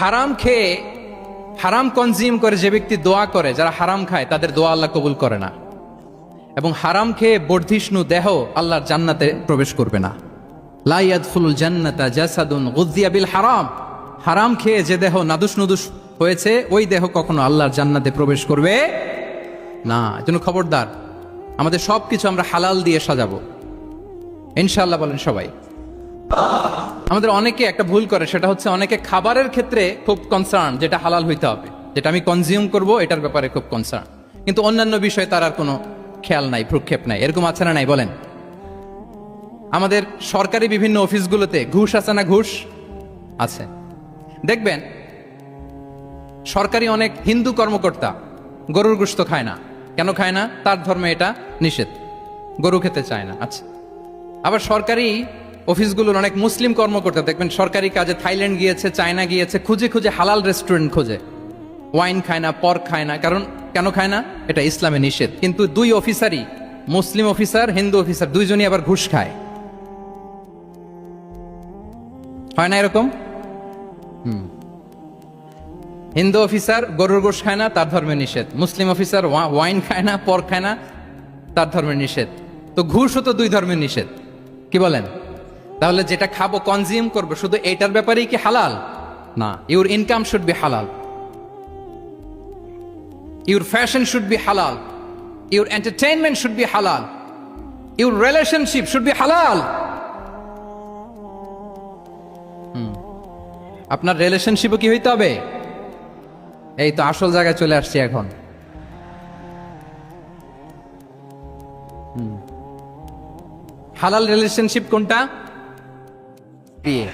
হারাম খেয়ে, হারাম কনজিউম করে যে ব্যক্তি দোয়া করে, যারা হারাম খায়, তাদের দোয়া আল্লাহ কবুল করে না। এবং হারাম খেয়ে বর্ধিষ্ণু দেহ আল্লাহর জান্নাতে প্রবেশ করবে না। লাইয়াদফুল জান্নাতা জাসাদুন গুদ্দিয়া বিল হারাম। হারাম খেয়ে যে দেহ নাদুস নুদুস হয়েছে, ওই দেহ কখনো আল্লাহর জান্নাতে প্রবেশ করবে না। এজন্য খবরদার, আমাদের সব কিছু আমরা হালাল দিয়ে সাজাবো। ইনশাল্লাহ বলেন সবাই। আমাদের অনেকে একটা ভুল করে, সেটা হচ্ছে অনেকে খাবারের ক্ষেত্রে খুব কনসার্ন যেটা হালাল হইতে হবে। যেটা আমি কনজিউম করব, এটার ব্যাপারে খুব কনসার্ন কিন্তু অন্যান্য বিষয়ে তার আর কোনো খেয়াল নাই, ভ্রুক্ষেপ নাই। এরকম আছে না নাই? বলেন। আমাদের সরকারি বিভিন্ন অফিসগুলোতে ঘুষ আছে না ঘুষ? আছে। দেখবেন, সরকারি অনেক হিন্দু কর্মকর্তা গরুর গোস্ত খায় না। কেন খায় না? তার ধর্মে এটা নিষেধ। গরু খেতে চায় না। আচ্ছা। আবার সরকারি অফিসগুলোর অনেক মুসলিম কর্মকর্তা, দেখবেন সরকারি কাজে থাইল্যান্ড গিয়েছে, চায়না গিয়েছে, খুঁজে খুঁজে হালাল রেস্টুরেন্ট খোঁজে। ওয়াইন খায় না পর্ক খায় না, কারণ কেন খায় না? এটা ইসলামে নিষেধ। কিন্তু দুই অফিসারই, মুসলিম অফিসার, হিন্দু অফিসার, দুইজনই আবার ঘুষ খায়। হয় না এরকম? হিন্দু অফিসার গরুর গোশ খায় না, তার ধর্মে নিষেধ। মুসলিম অফিসার ওয়াইন খায় না, পর খায় না, তার ধর্মের নিষেধ। তো ঘুষও তো দুই ধর্মের নিষেধ। কি বলেন? তাহলে যেটা খাব কনজিউম করব, শুধু এটার ব্যাপারেই কি হালাল? না ইউর ইনকাম শুড বি হালাল ইউর ফ্যাশন শুড বি হালাল ইউর এন্টারটেইনমেন্ট শুড বি হালাল ইউর রিলেশনশিপ শুড বি হালাল আপনার রিলেশনশিপও কি হইতে হবে? এই তো আসল জায়গায় চলে আসছি এখন। হালাল রিলেশনশিপ কোনটা? বিয়ে।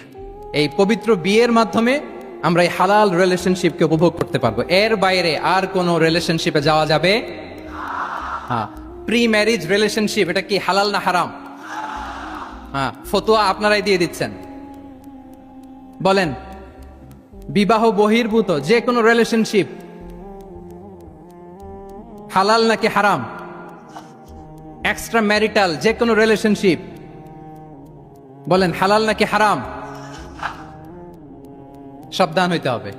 এই পবিত্র বিয়ের মাধ্যমে আমরা এই হালাল রিলেশনশিপকে উপভোগ করতে পারব। এর বাইরে আর কোনো রিলেশনশিপে যাওয়া যাবে? হ্যাঁ প্রি ম্যারিজ রিলেশনশিপ এটা কি হালাল না হারাম? হ্যাঁ ফতোয়া আপনারাই দিয়ে দিচ্ছেন। বলেন, বিবাহ বহির্ভূত, যে কোনো রিলেশনশিপ হালাল নাকি হারাম? এক্সট্রা ম্যারিটাল যে কোনো রিলেশনশিপ বলেন, হালাল নাকি হারাম? সাবধান হইতে হবে।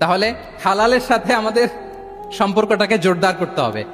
তাহলে হালালের সাথে আমাদের সম্পর্কটাকে জোরদার করতে হবে।